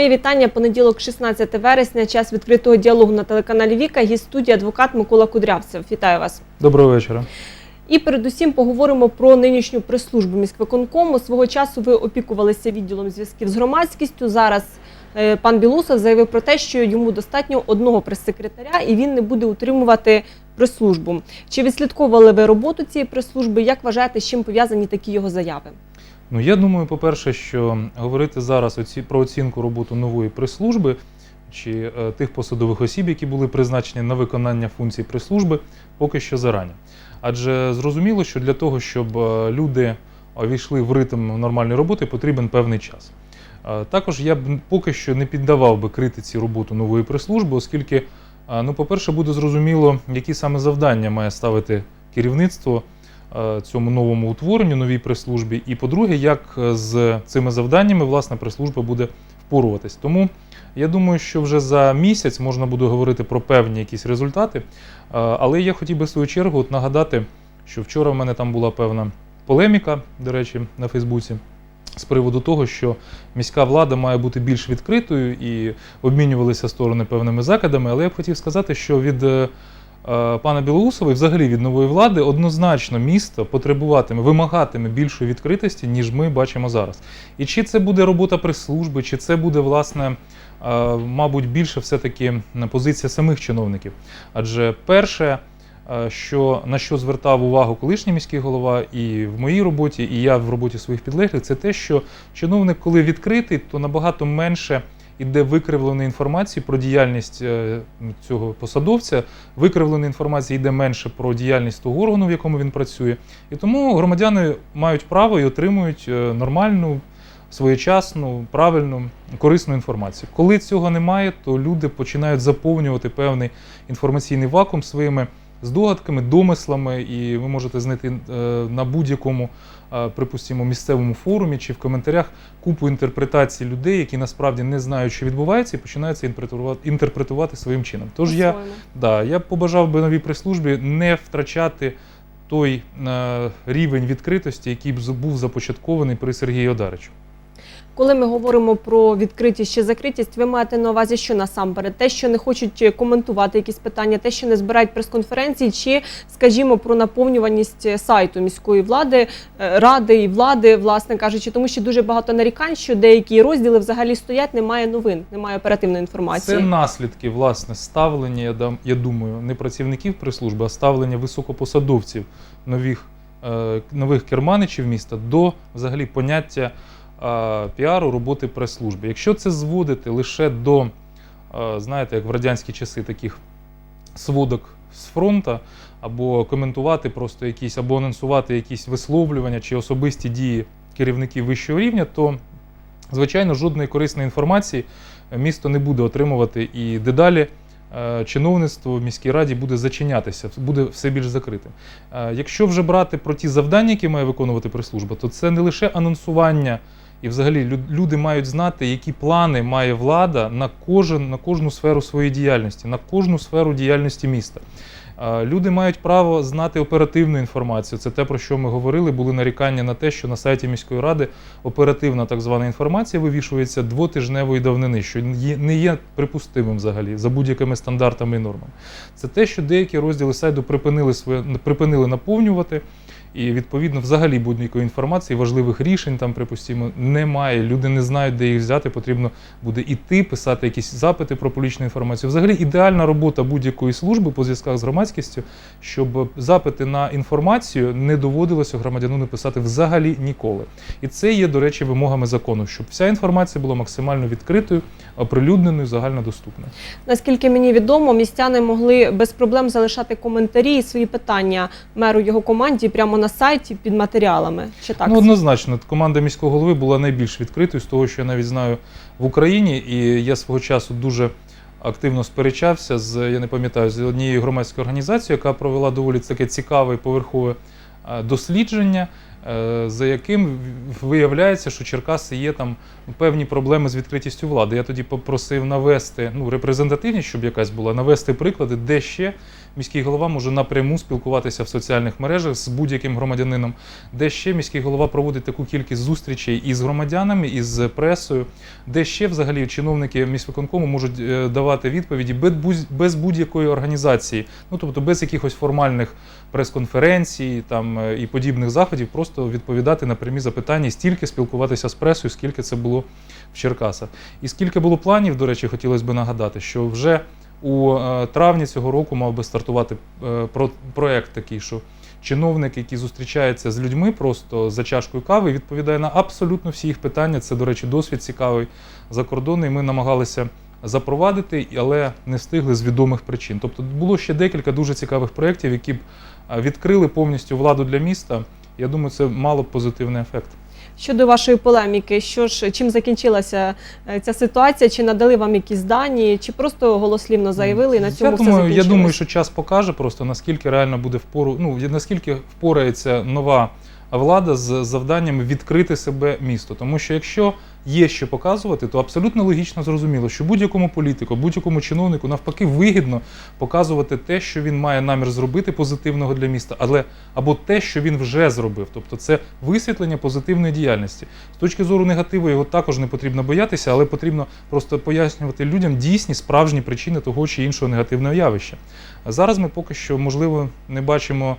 Моє вітання. Понеділок, 16 вересня, час відкритого діалогу на телеканалі Віка. Гість студії адвокат Микола Кудрявцев. Вітаю вас. Доброго вечора. І передусім поговоримо про нинішню прес-службу міськвиконкому. Свого часу ви опікувалися відділом зв'язків з громадськістю. Зараз е, пан Білусов заявив про те, що йому достатньо одного прес-секретаря і він не буде утримувати прес-службу. Чи відслідковували ви роботу цієї прес-служби? Як вважаєте, з чим пов'язані такі його заяви? Ну я думаю, по-перше, що говорити зараз оці, про оцінку роботи нової прес-служби чи е, тих посадових осіб, які були призначені на виконання функцій прес-служби, поки що зарані. Адже зрозуміло, що для того, щоб е, люди увійшли в ритм нормальної роботи, потрібен певний час. Е, Також я б поки що не піддавав би критиці роботу нової прес-служби, оскільки, е, ну, по-перше, буде зрозуміло, які саме завдання має ставити керівництво е, цьому новому утворенню, новій прес-службі. І по-друге, як е, з цими завданнями власне прес-служба буде впоруватись. Тому я думаю, що вже за місяць можна буде говорити про певні якісь результати. Е, Але я хотів би в свою чергу от нагадати, що вчора в мене там була певна полеміка, до речі, на Фейсбуці. З приводу того, що міська влада має бути більш відкритою і обмінювалися сторони певними закидами. Але я б хотів сказати, що від е, е, пана Білоусова і взагалі від нової влади однозначно місто потребуватиме, вимагатиме більшої відкритості, ніж ми бачимо зараз. І чи це буде робота прес-служби, чи це буде, власне, е, мабуть, більше все-таки позиція самих чиновників. Адже перше, е, що на що звертав увагу колишній міський голова і в моїй роботі, і я в роботі своїх підлеглих, це те, що чиновник, коли відкритий, то набагато менше іде викривленої інформації про діяльність е, цього посадовця. Викривленої інформації йде менше про діяльність того органу, в якому він працює. І тому громадяни мають право і отримують е, нормальну, своєчасну, правильну, корисну інформацію. Коли цього немає, то люди починають заповнювати певний інформаційний вакуум своїми здогадками, домислами, і ви можете знайти е, на будь-якому, е, припустимо, місцевому форумі чи в коментарях купу інтерпретацій людей, які насправді не знають, що відбувається, і починають це інтерпретувати, своїм чином. Тож я, да, я побажав би новій прес-службі не втрачати той е, рівень відкритості, який був започаткований при Сергії Одаричу. Коли ми говоримо про відкритість чи закритість, ви маєте на увазі, що насамперед те, що не хочуть коментувати якісь питання, те, що не збирають прес-конференції, чи, скажімо, про наповнюваність сайту міської влади, е, ради і влади, власне кажучи, тому що дуже багато нарікань, що деякі розділи взагалі стоять, немає новин, немає оперативної інформації. Це наслідки власне ставлення, я, дам, я думаю, не працівників прес-служби, а ставлення високопосадовців нових, е, нових керманичів міста до взагалі поняття е, піару роботи прес-служби. Якщо це зводити лише до, знаєте, як в радянські часи таких сводок з фронта, або коментувати просто якісь, або анонсувати якісь висловлювання чи особисті дії керівників вищого рівня, то звичайно жодної корисної інформації місто не буде отримувати і дедалі. Чиновництво в міській раді буде зачинятися, буде все більш закритим. Якщо вже брати про ті завдання, які має виконувати прес-служба, то це не лише анонсування, і взагалі люди мають знати, які плани має влада на кожен на кожну сферу своєї діяльності, на кожну сферу діяльності міста. Е, Люди мають право знати оперативну інформацію. Це те, про що ми говорили. Були нарікання на те, що на сайті міської ради оперативна так звана інформація вивішується двотижневої давнини, що не є припустимим взагалі за будь-якими стандартами і нормами. Це те, що деякі розділи сайту припинили своє припинили наповнювати. І відповідно, взагалі будь-якої інформації, важливих рішень там, припустимо, немає. Люди не знають, де їх взяти. Потрібно буде іти, писати якісь запити про публічну інформацію. Взагалі ідеальна робота будь-якої служби по зв'язках з громадськістю, щоб запити на інформацію не доводилося громадянину писати взагалі ніколи. І це є, до речі, вимогами закону, щоб вся інформація була максимально відкритою, оприлюдненою, загальнодоступною. Наскільки мені відомо, містяни могли без проблем залишати коментарі і свої питання меру його команді прямо на сайті під матеріалами. Чи так? Ну, однозначно, команда міського голови була найбільш відкритою з того, що я навіть знаю в Україні, і я свого часу дуже активно сперечався з, я не пам'ятаю, з однією громадською організацією, яка провела доволі таке цікаве поверхове дослідження, е, за яким виявляється, що Черкаси є там певні проблеми з відкритістю влади. Я тоді попросив навести ну, репрезентативність, щоб якась була, навести приклади, де ще міський голова може напряму спілкуватися в соціальних мережах з будь-яким громадянином, де ще міський голова проводить таку кількість зустрічей із громадянами, із пресою, де ще взагалі чиновники міськвиконкому можуть е, давати відповіді без будь- без будь-якої організації, ну тобто без якихось формальних прес-конференцій там е, і подібних заходів, просто відповідати на прямі запитання стільки спілкуватися з пресою, скільки це було в Черкасах. І скільки було планів, до речі, хотілося б нагадати, що вже у е, травні цього року мав би стартувати е, про- проект такий, що чиновник, який зустрічається з людьми просто за чашкою кави, відповідає на абсолютно всі їх питання. Це, до речі, досвід цікавий закордонний. Ми намагалися запровадити, але не встигли з відомих причин. Тобто було ще декілька дуже цікавих проєктів, які б е, відкрили повністю владу для міста. Я думаю, це мало позитивний ефект. Щодо вашої полеміки, що ж чим закінчилася е, ця ситуація? Чи надали вам якісь дані, чи просто голослівно заявили і на цьому я все думаю, я думаю, що час покаже просто наскільки реально буде впору, ну наскільки впорається нова влада з завданням відкрити себе місто. Тому що якщо є що показувати, то абсолютно логічно зрозуміло, що будь-якому політику, будь-якому чиновнику навпаки вигідно показувати те, що він має намір зробити позитивного для міста, але або те, що він вже зробив. Тобто це висвітлення позитивної діяльності. З точки зору негативу його також не потрібно боятися, але потрібно просто пояснювати людям дійсні справжні причини того чи іншого негативного явища. Зараз ми поки що, можливо, не бачимо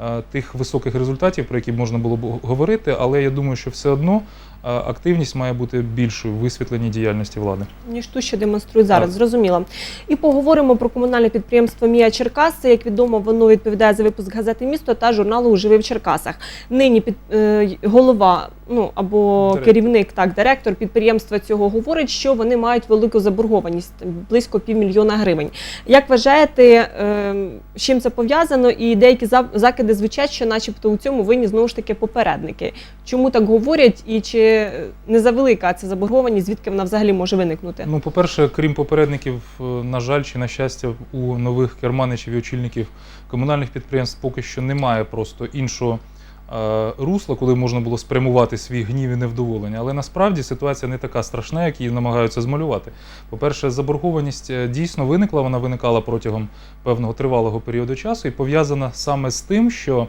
е, тих високих результатів, про які можна було б говорити, але я думаю, що все одно активність має бути більшою в висвітленні діяльності влади. ніж ту, що демонструють зараз, Так. зрозуміло. І поговоримо про комунальне підприємство Мія Черкаси. Як відомо, воно відповідає за випуск газети місто та журналу Живи в Черкасах. Нині під е, голова, ну або Директор. керівник, так, директор підприємства цього говорить, що вони мають велику заборгованість близько півмільйона гривень. Як вважаєте, е, з чим це пов'язано? І деякі закиди звучать, що, начебто, у цьому винні знову ж таки попередники. Чому так говорять, і чи не завелика ця заборгованість, звідки вона взагалі може виникнути? Ну, по-перше, крім попередників, е, на жаль, чи на щастя, у нових керманичів і очільників комунальних підприємств поки що немає просто іншого е, русла, коли можна було спрямувати свій гнів і невдоволення. Але насправді ситуація не така страшна, як її намагаються змалювати. По-перше, заборгованість е, дійсно виникла, вона виникала протягом певного тривалого періоду часу і пов'язана саме з тим, що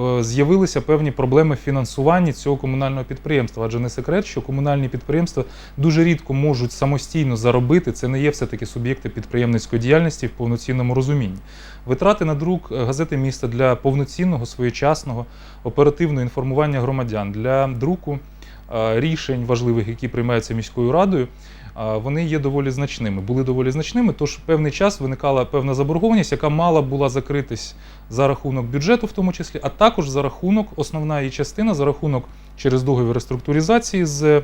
е, з'явилися певні проблеми в фінансуванні цього комунального підприємства. Адже не секрет, що комунальні підприємства дуже рідко можуть самостійно заробити. Це не є все-таки суб'єкти підприємницької діяльності в повноцінному розумінні. Витрати на друк газети міста для повноцінного, своєчасного, оперативного інформування громадян, для друку е, рішень важливих, які приймаються міською радою. е, Вони є доволі значними, були доволі значними, тож певний час виникала певна заборгованість, яка мала була закритись за рахунок бюджету, в тому числі, а також за рахунок, основна її частина за рахунок через договір реструктуризації з е,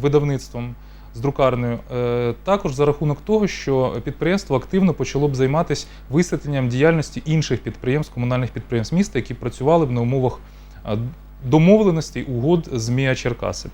видавництвом, з друкарнею, е, також за рахунок того, що підприємство активно почало б займатися висвітленням діяльності інших підприємств, комунальних підприємств міста, які працювали б на умовах е, домовленостей угод з МІА Черкаси.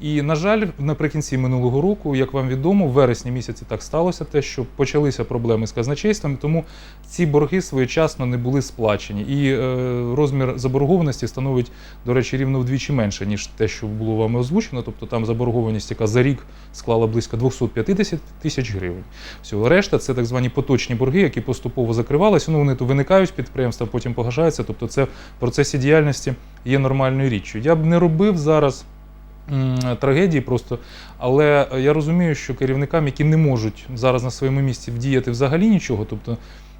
І, на жаль, наприкінці минулого року, як вам відомо, в вересні місяці так сталося те, що почалися проблеми з казначейством, тому ці борги своєчасно не були сплачені. І е, розмір заборгованості становить, до речі, рівно вдвічі менше, ніж те, що було вами озвучено. Тобто там заборгованість, яка за рік склала близько 250 тисяч гривень. Всього решта це так звані поточні борги, які поступово закривалися. Ну вони то виникають з підприємства, потім погашаються. Тобто, це в процесі діяльності є нормальною річчю. Я б не робив зараз трагедії просто, але я розумію, що керівникам, які не можуть зараз на своєму місці вдіяти взагалі нічого, тобто.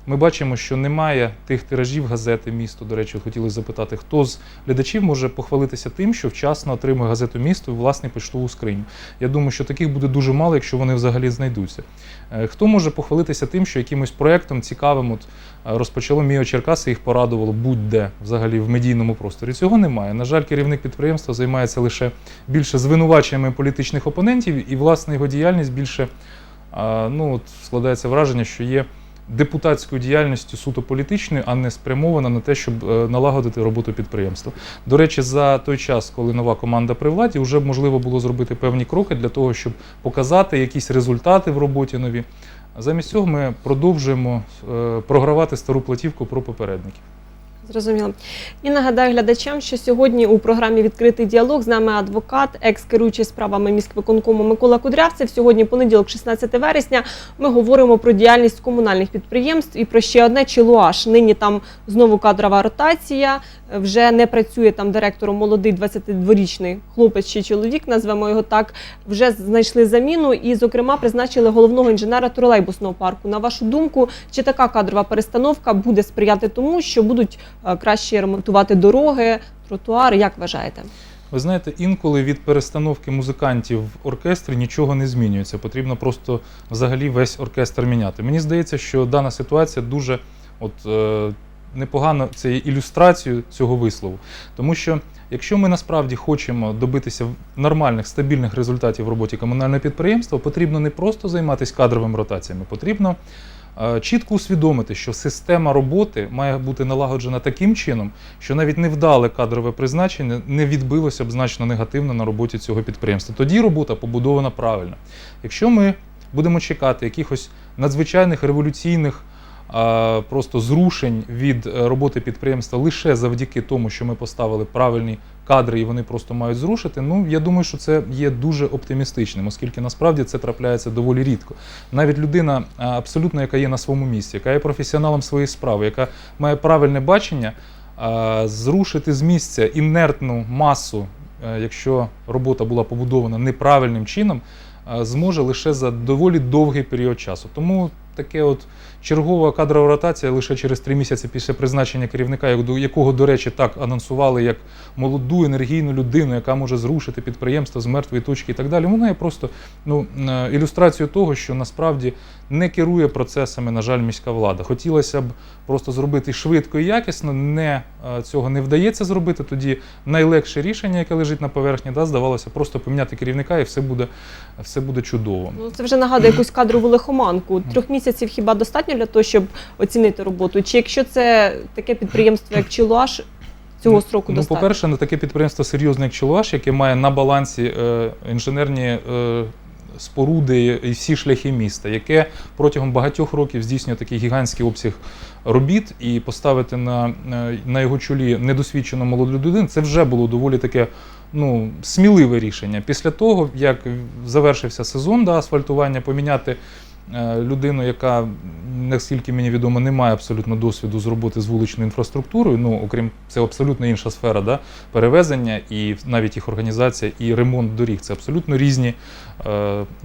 Ми бачимо, що немає тих тиражів газети місто. До речі, хотіли запитати, хто з глядачів може похвалитися тим, що вчасно отримує газету місто і власне поштову скриню. Я думаю, що таких буде дуже мало, якщо вони взагалі знайдуться. Е, Хто може похвалитися тим, що якимось проєктом цікавим от е, розпочало Міо Черкаси, їх порадувало будь-де взагалі в медійному просторі. Цього немає. На жаль, керівник підприємства займається лише більше звинуваченнями політичних опонентів, і власне його діяльність більше ну, от складається враження, що є депутатською діяльністю суто політичною, а не спрямована на те, щоб е, налагодити роботу підприємства. До речі, за той час, коли нова команда при владі, вже можливо було зробити певні кроки для того, щоб показати якісь результати в роботі нові. Замість цього ми продовжуємо е, програвати стару платівку про попередників. Зрозуміло. І нагадаю глядачам, що сьогодні у програмі Відкритий діалог з нами адвокат, екс-керуючий справами міськвиконкому Микола Кудрявцев. Сьогодні понеділок, 16 вересня. Ми говоримо про діяльність комунальних підприємств і про ще одне Чилуаш. Нині там знову кадрова ротація. Вже не працює там директором молодий 22-річний хлопець чи чоловік, назвемо його так. Вже знайшли заміну і, зокрема, призначили головного інженера тролейбусного парку. На вашу думку, чи така кадрова перестановка буде сприяти тому, що будуть краще ремонтувати дороги, тротуари? Як вважаєте? Ви знаєте, інколи від перестановки музикантів в оркестрі нічого не змінюється. Потрібно просто взагалі весь оркестр міняти. Мені здається, що дана ситуація дуже от, е, непогано це є ілюстрацією цього вислову. Тому що якщо ми насправді хочемо добитися нормальних, стабільних результатів в роботі комунального підприємства, потрібно не просто займатися кадровими ротаціями, потрібно е, чітко усвідомити, що система роботи має бути налагоджена таким чином, що навіть невдале кадрове призначення не відбилося б значно негативно на роботі цього підприємства. Тоді робота побудована правильно. Якщо ми будемо чекати якихось надзвичайних революційних просто зрушень від е, роботи підприємства лише завдяки тому, що ми поставили правильні кадри і вони просто мають зрушити. Ну я думаю, що це є дуже оптимістичним, оскільки насправді це трапляється доволі рідко. Навіть людина абсолютно, яка є на своєму місці, яка є професіоналом своєї справи, яка має правильне бачення, зрушити з місця інертну масу, е, якщо робота була побудована неправильним чином, е, зможе лише за доволі довгий період часу. Тому таке от чергова кадрова ротація лише через три місяці після призначення керівника, якого, до речі, так анонсували як молоду енергійну людину, яка може зрушити підприємство з мертвої точки і так далі. Вона є просто ну, е, ілюстрацією того, що насправді не керує процесами, на жаль, міська влада. Хотілося б просто зробити швидко і якісно. Не е, цього не вдається зробити. Тоді найлегше рішення, яке лежить на поверхні, да, здавалося, просто поміняти керівника, і все буде, все буде чудово. Ну це вже нагадує якусь кадрову лихоманку. Трьох місяців хіба достатньо для того, щоб оцінити роботу? Чи якщо це таке підприємство, як Чилуаш, цього строку Ну, достатньо? по-перше, на таке підприємство серйозне, як Чолуаш, яке має на балансі е, інженерні е, споруди і всі шляхи міста, яке протягом багатьох років здійснює такий гігантський обсяг робіт, і поставити на, е, на його чолі недосвідчену молоду людину, це вже було доволі таке. Ну, сміливе рішення. Після того, як завершився сезон да, асфальтування, поміняти людину, яка, наскільки мені відомо, не має абсолютно досвіду з роботи з вуличною інфраструктурою. Ну, окрім це абсолютно інша сфера, да? перевезення і навіть їх організація і ремонт доріг. Це абсолютно різні е,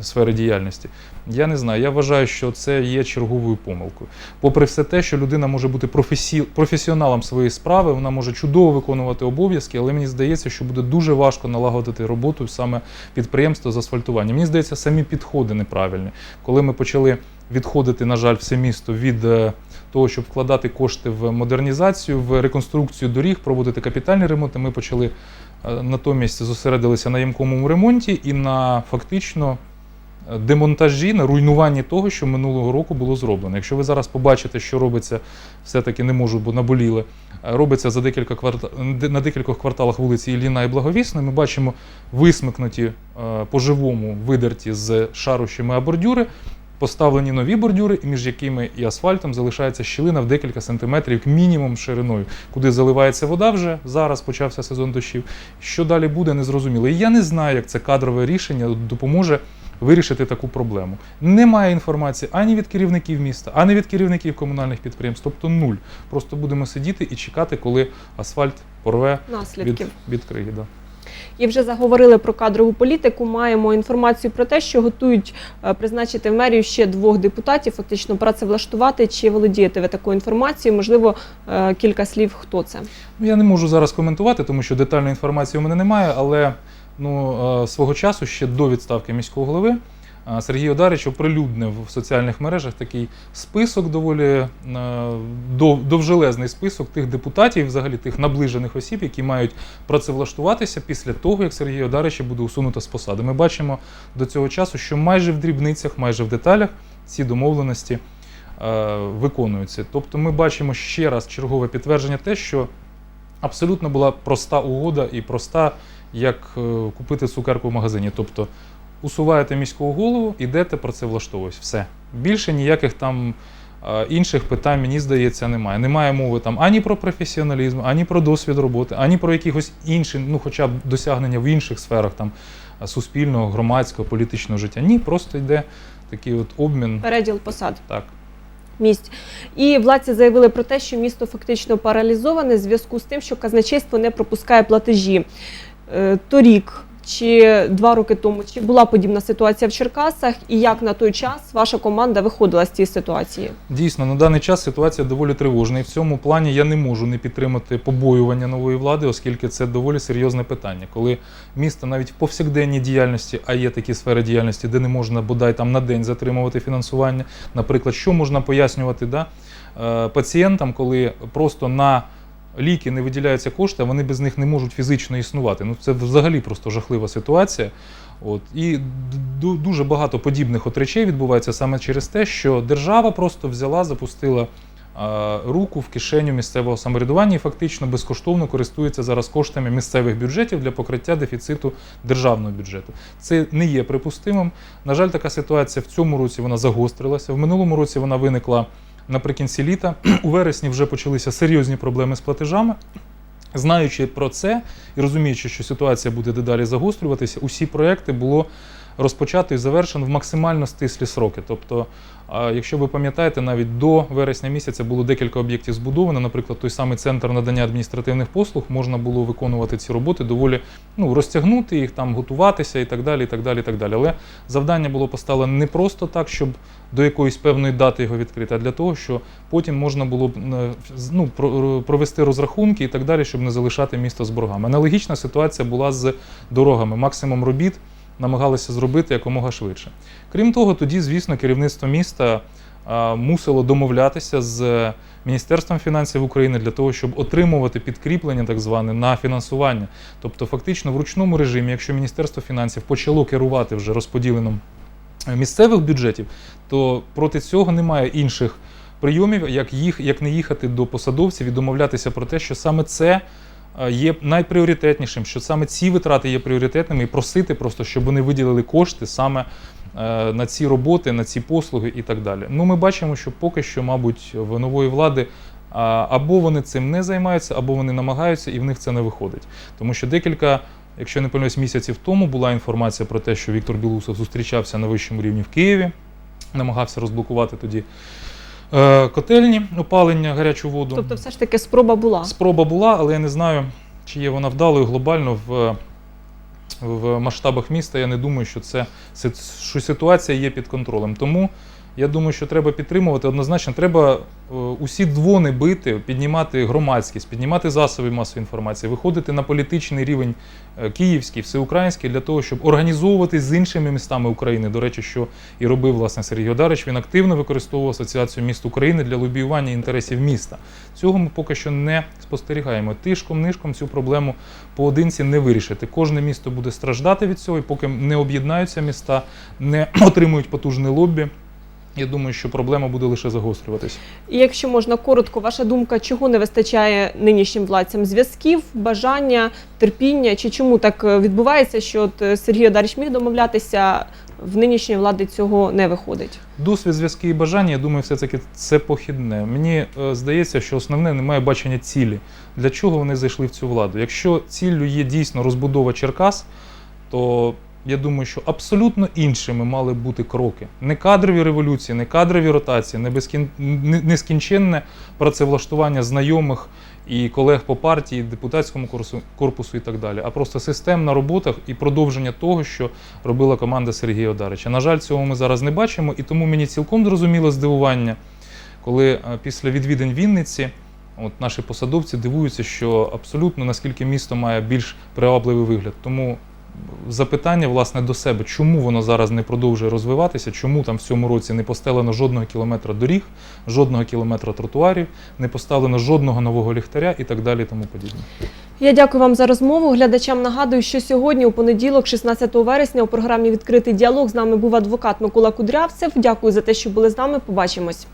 сфери діяльності. Я не знаю. Я вважаю, що це є черговою помилкою. Попри все те, що людина може бути професі... професіоналом своєї справи, вона може чудово виконувати обов'язки, але мені здається, що буде дуже важко налагодити роботу саме підприємства з асфальтування. Мені здається, самі підходи неправильні. Коли ми почали відходити, на жаль, все місто від е, того, щоб вкладати кошти в модернізацію, в реконструкцію доріг, проводити капітальні ремонти, ми почали е, натомість зосередилися на ямковому ремонті і на фактично е, демонтажі, на руйнуванні того, що минулого року було зроблено. Якщо ви зараз побачите, що робиться, все-таки не можу, бо наболіли, е, робиться за декілька кварта... на декількох кварталах вулиці Ілліна і Благовісної, ми бачимо висмикнуті е, по-живому видерті з шарущими бордюри, поставлені нові бордюри, між якими і асфальтом залишається щілина в декілька сантиметрів, як мінімум шириною, куди заливається вода вже зараз почався сезон дощів. Що далі буде, незрозуміло. І я не знаю, як це кадрове рішення допоможе вирішити таку проблему. Немає інформації ані від керівників міста, ані від керівників комунальних підприємств, тобто нуль. Просто будемо сидіти і чекати, коли асфальт порве від, Наслідків. від криги. Да. І вже заговорили про кадрову політику. Маємо інформацію про те, що готують е, призначити в мерію ще двох депутатів, фактично працевлаштувати. Чи володієте ви такою інформацією? Можливо, е, кілька слів, хто це? Ну, я не можу зараз коментувати, тому що детальної інформації у мене немає, але ну, е, свого часу, ще до відставки міського голови, Сергій Одарич оприлюднив в соціальних мережах такий список, доволі е, довжелезний список тих депутатів, взагалі тих наближених осіб, які мають працевлаштуватися після того, як Сергій Одарича буде усунуто з посади. Ми бачимо до цього часу, що майже в дрібницях, майже в деталях ці домовленості е, виконуються. Тобто ми бачимо ще раз чергове підтвердження те, що абсолютно була проста угода і проста, як е, купити цукерку в магазині. Тобто усуваєте міського голову, ідете, працевлаштовуєтесь. Все. Більше ніяких там Е, Інших питань, мені здається, немає. Немає мови там ані про професіоналізм, ані про досвід роботи, ані про якихось інші, ну хоча б досягнення в інших сферах там е, суспільного, громадського, політичного життя. Ні, просто йде такий от обмін. Переділ посад. Так. місць. І владці заявили про те, що місто фактично паралізоване в зв'язку з тим, що казначейство не пропускає платежі. Е, Торік чи два роки тому, чи була подібна ситуація в Черкасах, і як на той час ваша команда виходила з цієї ситуації? Дійсно, на даний час ситуація доволі тривожна, і в цьому плані я не можу не підтримати побоювання нової влади, оскільки це доволі серйозне питання. Коли місто навіть в повсякденній діяльності, а є такі сфери діяльності, де не можна бодай там на день затримувати фінансування. Наприклад, що можна пояснювати да, е, пацієнтам, коли просто на ліки не виділяються кошти, а вони без них не можуть фізично існувати. Ну це взагалі просто жахлива ситуація. От і дуже багато подібних от речей відбувається саме через те, що держава просто взяла, запустила руку в кишеню місцевого самоврядування і фактично безкоштовно користується зараз коштами місцевих бюджетів для покриття дефіциту державного бюджету. Це не є припустимим. На жаль, така ситуація в цьому році вона загострилася. В минулому році вона виникла наприкінці літа. У вересні вже почалися серйозні проблеми з платежами. Знаючи про це і розуміючи, що ситуація буде дедалі загострюватися, усі проекти було розпочато і завершено в максимально стислі сроки. Тобто, якщо ви пам'ятаєте, навіть до вересня місяця було декілька об'єктів збудовано. Наприклад, той самий центр надання адміністративних послуг можна було виконувати ці роботи доволі ну, розтягнути їх, там готуватися і так далі. і так далі, і так далі. Але завдання було поставлено не просто так, щоб до якоїсь певної дати його відкрити, а для того, що потім можна було б е, ну, провести розрахунки і так далі, щоб не залишати місто з боргами. Аналогічна ситуація була з дорогами. Максимум робіт намагалися зробити якомога швидше. Крім того, тоді, звісно, керівництво міста мусило домовлятися з Міністерством фінансів України для того, щоб отримувати підкріплення, так зване, на фінансування. Тобто, фактично, в ручному режимі, якщо Міністерство фінансів почало керувати вже розподіленим е, місцевих бюджетів, то проти цього немає інших прийомів, як їх як не їхати до посадовців і домовлятися про те, що саме це є найпріоритетнішим, що саме ці витрати є пріоритетними, і просити просто, щоб вони виділили кошти саме е, на ці роботи, на ці послуги і так далі. Ну, ми бачимо, що поки що, мабуть, в нової влади. Або вони цим не займаються, або вони намагаються, і в них це не виходить. Тому що декілька, якщо не помиляюсь, місяців тому була інформація про те, що Віктор Білусов зустрічався на вищому рівні в Києві, намагався розблокувати тоді е, котельні опалення, гарячу воду. Тобто, все ж таки спроба була. Спроба була, але я не знаю, чи є вона вдалою глобально в, в масштабах міста. Я не думаю, що це що ситуація є під контролем. Тому я думаю, що треба підтримувати. Однозначно, треба е, усі дзвони бити, піднімати громадськість, піднімати засоби масової інформації, виходити на політичний рівень е, київський, всеукраїнський, для того, щоб організовувати з іншими містами України. До речі, що і робив власне Сергій Одарич. Він активно використовував асоціацію міст України для лобіювання інтересів міста. Цього ми поки що не спостерігаємо. Тишком, нишком цю проблему поодинці не вирішити. Кожне місто буде страждати від цього, і поки не об'єднаються міста, не отримують потужне лобі. Я думаю, що проблема буде лише загострюватися. І якщо можна коротко, ваша думка, чого не вистачає нинішнім владцям? Зв'язків, бажання, терпіння? Чи чому так е, відбувається, що от е, Сергій Одарич міг домовлятися, в нинішньої влади цього не виходить? Досвід, зв'язки і бажання, я думаю, все-таки це похідне. Мені е, здається, що основне немає бачення цілі. Для чого вони зайшли в цю владу? Якщо ціллю є дійсно розбудова Черкас, то я думаю, що абсолютно іншими мали бути кроки. Не кадрові революції, не кадрові ротації, не, безкін... нескінченне працевлаштування знайомих і колег по партії, депутатському корпусу, корпусу і так далі, а просто системна робота і продовження того, що робила команда Сергія Одарича. На жаль, цього ми зараз не бачимо, і тому мені цілком зрозуміло здивування, коли е, після відвідин Вінниці. От наші посадовці дивуються, що абсолютно наскільки місто має більш привабливий вигляд. Тому запитання власне до себе, чому воно зараз не продовжує розвиватися, чому там в цьому році не постелено жодного кілометра доріг, жодного кілометра тротуарів, не поставлено жодного нового ліхтаря і так далі. Тому подібне. Я дякую вам за розмову. Глядачам нагадую, що сьогодні, у понеділок, 16 вересня, у програмі Відкритий діалог з нами був адвокат Микола Кудрявцев. Дякую за те, що були з нами. Побачимось.